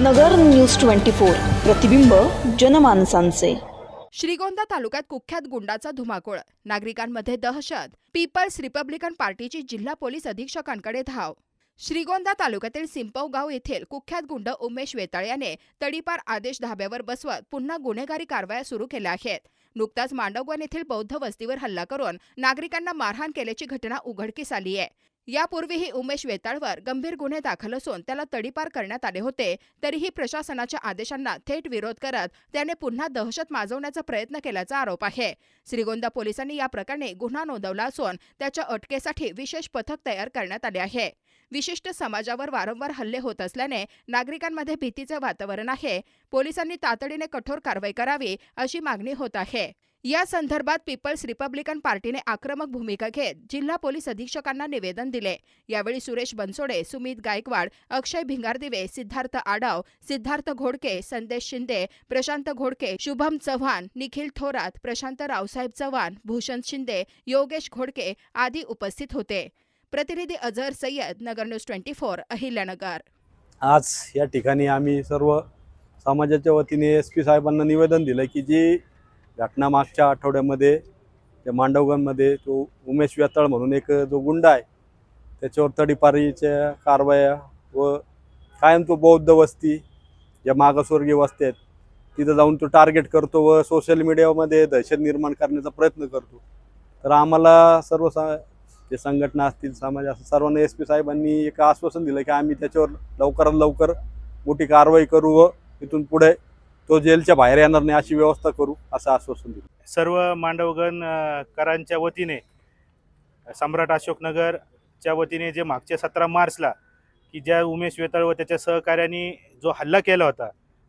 नगर news twenty four. प्रतिबिंब जनमानसांचे. श्रीगोंदा तालुक्यात कुख्यात गुंडाचा धुमाकूळ. नागरिकांमध्ये दहशत. पीपल्स रिपब्लिकन पार्टीची जिल्हा पोलीस अधीक्षकांकडे धाव. श्रीगोंदा तालुक्यातील सिंपव गाव येथील कुख्यात गुंड उमेश वेताळ याने तडीपार आदेश धाब्यावर बसवत पुन्हा गुन्हेगारी कारवाया सुरू केल्या आहेत. नुकताच मांडवगण येथील बौद्ध वस्तीवर हल्ला करून नागरिकांना मारहाण केल्याची घटना उघडकीस आली आहे यापूर्वीही उमेश वेताळवर गंभीर गुन्हे दाखल असून त्याला तडीपार करण्यात आले होते. तरीही प्रशासनाच्या आदेशांना थेट विरोध करत त्याने पुन्हा दहशत माजवण्याचा प्रयत्न केल्याचा आरोप आहे. श्रीगोंदा पोलिसांनी या प्रकरणी गुन्हा नोंदवला असून त्याच्या अटकेसाठी विशेष पथक तयार करण्यात आले आहे. विशिष्ट समाजावर वारंवार हल्ले होत असल्याने नागरिकांमध्ये भीतीचे वातावरण आहे. पोलिसांनी तातडीने कठोर कारवाई करावी अशी मागणी होत आहे. या संदर्भात पीपल्स रिपब्लिकन पार्टीने आक्रमक भूमिका घेत जिल्हा पोलीस अधीक्षकांना निवेदन दिले. यावेळी सुरेश बनसोडे सुमित गायकवाड अक्षय भिंगारदिवे सिद्धार्थ आडाव सिद्धार्थ घोडके संदेश शिंदे प्रशांत घोडके शुभम चव्हाण निखिल थोरात प्रशांत रावसाहेब चव्हाण भूषण शिंदे योगेश घोडके आदी उपस्थित होते. प्रतिनिधी Azhar Sayyad Nagar news twenty four Ahilyanagar. आज या ठिकाणी आम्ही सर्व समाजाच्या वतीने एस पी साहेबांना निवेदन दिलं की जी घटना मागच्या आठवड्यामध्ये त्या मांडवगणमध्ये तो उमेश व्यताळ म्हणून एक जो गुंड आहे त्याच्यावर तडीपारीच्या कारवाया व कायम तो बौद्ध वस्ती ज्या मागासवर्गीय वस्ती आहेत तिथं जाऊन तो टार्गेट करतो व सोशल मीडियामध्ये दहशत निर्माण करण्याचा प्रयत्न करतो. तर आम्हाला सर्व सा जे संघटना असतील समाज असं सर्वांना एस पी साहेबांनी एक आश्वासन दिलं की आम्ही त्याच्यावर लवकरात लवकर मोठी कारवाई करू व इथून पुढे तो जेलच्या बाहेर येणार नाही अशी व्यवस्था करू असं आश्वासन दिलं सर्व मांडवगण करांच्या वतीने सम्राट अशोकनगरच्या वतीने जे मागच्या सतरा मार्चला की ज्या उमेश वेताळ व त्याच्या सहकाऱ्यांनी जो हल्ला केला होता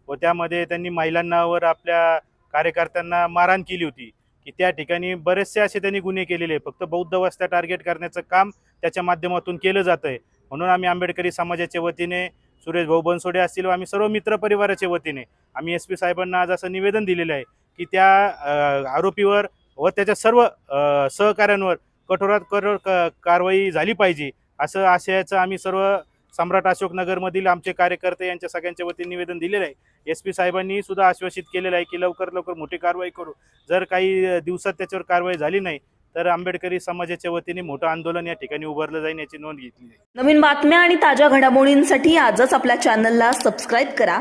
व त्यामध्ये त्यांनी महिलांनावर आपल्या कार्यकर्त्यांना मारहाण केली होती की त्या ठिकाणी बरेचसे असे त्यांनी गुन्हे केलेले आहे. फक्त बौद्ध वस्त्या टार्गेट करण्याचं काम त्याच्या माध्यमातून केलं जातं आहे म्हणून आम्ही आंबेडकरी समाजाच्या वतीने सुरेश भाऊ बनसोडे असतील व आम्ही सर्व मित्र परिवाराच्या वतीने आम्ही एस पी साहेबांना आज असं निवेदन दिलेलं आहे की त्या आरोपीवर व त्याच्या सर्व सहकाऱ्यांवर कठोरात कठोर क- कारवाई झाली पाहिजे असं आशयाचं आम्ही सर्व सम्राट अशोकनगरमधील आमचे कार्यकर्ते यांच्या सगळ्यांच्या वतीने निवेदन दिलेलं आहे. एस पी साहेबांनी सुद्धा आश्वासित केलेलं आहे की लवकर लवकर मोठी कारवाई करू. जर काही दिवसात त्याच्यावर कारवाई झाली नाही तर आंबेडकरी समाजाच्या वतीने मोठं आंदोलन या ठिकाणी उभारलं जाईल याची नोंद घेतली नवीन बातम्या आणि ताज्या घडामोडींसाठी आजच आपल्या चॅनलला सबस्क्राईब करा.